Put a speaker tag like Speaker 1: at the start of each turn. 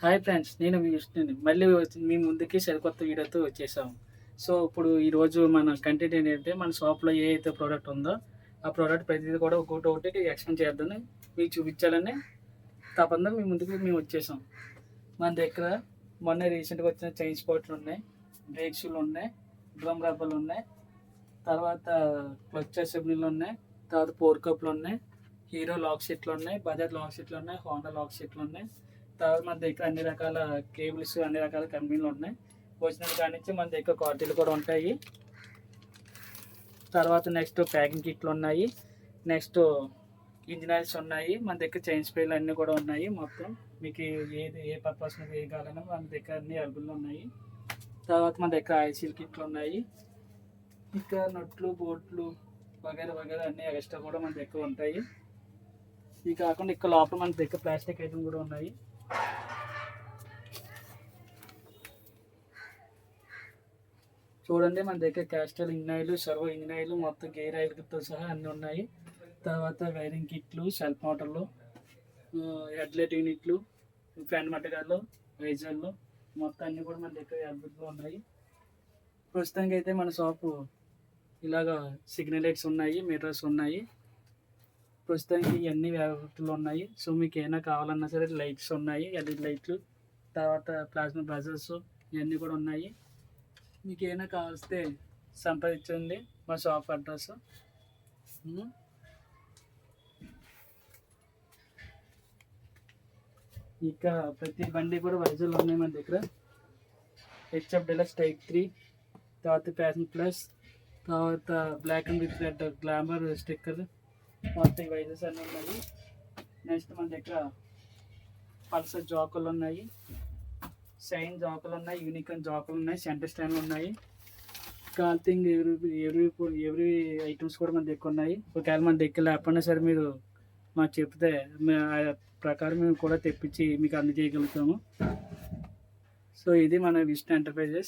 Speaker 1: Hi friends నేను మీ విష్ణుని. మళ్ళీ మీ ముందుకి సరికొత్త వీడియోతో వచ్చేసాము. సో ఇప్పుడు ఈరోజు మన కంటెంట్ ఏంటంటే మన షాప్లో ఏ అయితే ప్రోడక్ట్ ఉందో ఆ ప్రోడక్ట్ ప్రతిదీ కూడా ఒకటి ఒకటి ఎక్స్ప్లెయిన్ చేద్దామని మీకు చూపించాలని తప్పకుండా మీ ముందుకు మేము వచ్చేసాం. మన దగ్గర మొన్న రీసెంట్గా వచ్చిన చైన్ స్పాట్లు ఉన్నాయి బ్రేక్ షూలు ఉన్నాయి డ్రమ్ రబ్బర్లు ఉన్నాయి తర్వాత క్లచ్ అసెంబ్లీలు ఉన్నాయి తర్వాత పోర్ కప్లు ఉన్నాయి హీరో లాక్ సెట్లు ఉన్నాయి బజాజ్ లాక్ సెట్లు ఉన్నాయి హోండా లాక్ సెట్లు ఉన్నాయి తర్వాత మన దగ్గర అన్ని రకాల కేబుల్స్ అన్ని రకాల కంపెనీలు ఉన్నాయి. వచ్చిన కాడి నుంచి మన దగ్గర క్వాలిటీలు కూడా ఉంటాయి. తర్వాత నెక్స్ట్ ప్యాకింగ్ కిట్లు ఉన్నాయి. నెక్స్ట్ ఇంజిన్ ఆయిల్స్ ఉన్నాయి. మన దగ్గర చైన్ స్ప్రేలు అన్నీ కూడా ఉన్నాయి మొత్తం. మీకు ఏది ఏ పర్పస్ మీద ఏ కావాలన్నా మన దగ్గర అన్ని అవైలబుల్ ఉన్నాయి. తర్వాత మన దగ్గర ఆయిల్ కిట్లు ఉన్నాయి. ఇంకా నట్లు బోట్లు వగేర వగేర అన్ని ఎక్స్ట్రా కూడా మన దగ్గర ఉంటాయి. ఇవి కాకుండా ఇక్కడ లోపల మన దగ్గర ప్లాస్టిక్ ఐటమ్ కూడా ఉన్నాయి. చూడండి మన దగ్గర Castrol engine oil servo engine oil మొత్తం గేర్ ఆయిల్తో సహా అన్నీ ఉన్నాయి. తర్వాత వైరింగ్ కిట్లు సెల్ఫ్ మోటార్లు హెడ్లైట్ యూనిట్లు ఫ్యాన్ మటకాలు వైజర్లు మొత్తం అన్నీ కూడా మన దగ్గర అవైలబుల్గా ఉన్నాయి. ప్రస్తుతానికి అయితే మన షాపు ఇలాగా సిగ్నల్ లైట్స్ ఉన్నాయి మీటర్స్ ఉన్నాయి. ప్రస్తుతానికి ఇవన్నీ వ్యాపారాలు ఉన్నాయి. సో మీకు ఏమైనా కావాలన్నా సరే లైట్స్ ఉన్నాయి ఎల్ఈడి లైట్లు తర్వాత ప్లాస్మా బ్రజర్స్ ఇవన్నీ కూడా ఉన్నాయి. మీకు ఏమైనా కావలిస్తే సంప్రదించండి మా షాప్ అడ్రస్. ఇంకా ప్రతి బండి కూడా వైజాగ్లో ఉన్నాయి మన దగ్గర. హెచ్ఎఫ్ డెలక్స్ టైప్ త్రీ తర్వాత ప్యాషన్ ప్లస్ తర్వాత black and with red glamour sticker మొత్తం ఈ వైజెస్ అన్నీ ఉన్నాయి. నెక్స్ట్ మన దగ్గర పల్సర్ జాకులు ఉన్నాయి. షైన్ జాకులు ఉన్నాయి యూనికాన్ జాకులు ఉన్నాయి సెంటర్ స్టాండ్లు ఉన్నాయి కాల్తింగ్ ఎవ్రీ ఎవ్రీ ఎవ్రీ ఐటమ్స్ కూడా మన దగ్గర ఉన్నాయి. ఒకవేళ మన దగ్గర లేకపోయినా సరే మీరు మాకు చెప్తే ఆ ప్రకారం మేము కూడా తెప్పించి మీకు అందజేయగలుగుతాము. సో ఇది మన విష్ణు ఎంటర్ప్రైజెస్.